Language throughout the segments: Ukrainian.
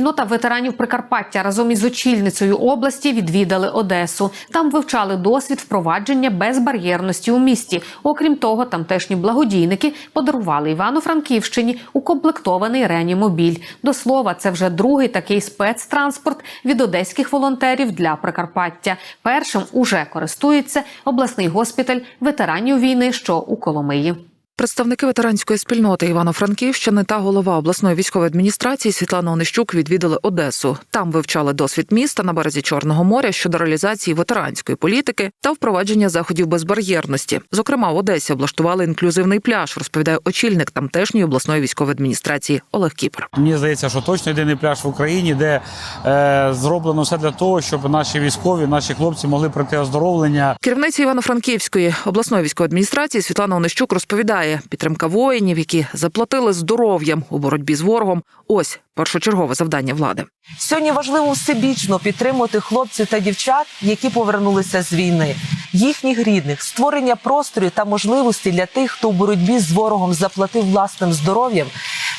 Спільнота ветеранів Прикарпаття разом із очільницею області відвідали Одесу. Там вивчали досвід впровадження безбар'єрності у місті. Окрім того, тамтешні благодійники подарували Івано-Франківщині укомплектований реанімобіль. До слова, це вже другий такий спецтранспорт від одеських волонтерів для Прикарпаття. Першим уже користується обласний госпіталь ветеранів війни, що у Коломиї. Представники ветеранської спільноти Івано-Франківщини та голова обласної військової адміністрації Світлана Онищук відвідали Одесу. Там вивчали досвід міста на березі Чорного моря щодо реалізації ветеранської політики та впровадження заходів безбар'єрності. Зокрема, в Одесі облаштували інклюзивний пляж, розповідає очільник тамтешньої обласної військової адміністрації Олег Кіпер. Мені здається, що точно єдиний пляж в Україні, де е, зроблено все для того, щоб наші військові, наші хлопці могли пройти оздоровлення. Керівниця Івано-Франківської обласної військової адміністрації Світлана Онищук розповідає, підтримка воїнів, які заплатили здоров'ям у боротьбі з ворогом. Ось першочергове завдання влади. Сьогодні важливо всебічно підтримувати хлопців та дівчат, які повернулися з війни, їхніх рідних, створення простору та можливості для тих, хто у боротьбі з ворогом заплатив власним здоров'ям.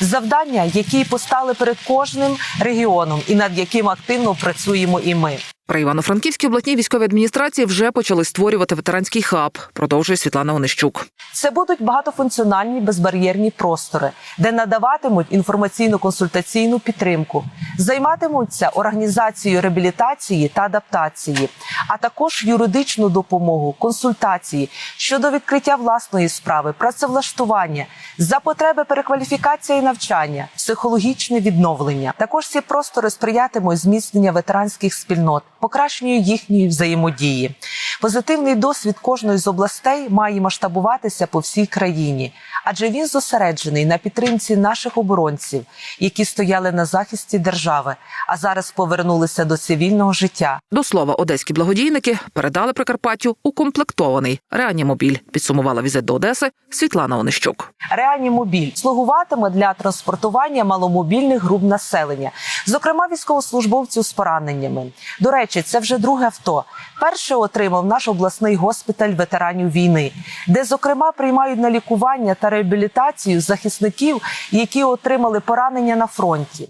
Завдання, які постали перед кожним регіоном, і над яким активно працюємо і ми. При Івано-Франківській обласній військовій адміністрації вже почали створювати ветеранський хаб, продовжує Світлана Онищук. Це будуть багатофункціональні безбар'єрні простори, де надаватимуть інформаційно-консультаційну підтримку, займатимуться організацією реабілітації та адаптації, а також юридичну допомогу, консультації щодо відкриття власної справи, працевлаштування, за потреби перекваліфікація і навчання, психологічне відновлення. Також ці простори сприятимуть зміцнення ветеранських спільнот, покращенню їхньої взаємодії. Позитивний досвід кожної з областей має масштабуватися по всій країні, адже він зосереджений на підтримці наших оборонців, які стояли на захисті держави, а зараз повернулися до цивільного життя. До слова, одеські благодійники передали Прикарпаттю укомплектований реанімобіль. Підсумувала візит до Одеси Світлана Онищук. Реанімобіль слугуватиме для транспортування маломобільних груп населення, зокрема військовослужбовців з пораненнями. До речі, це вже друге авто. Перше отримав наш обласний госпіталь ветеранів війни, де зокрема приймають на лікування та реабілітацію захисників, які отримали поранення на фронті.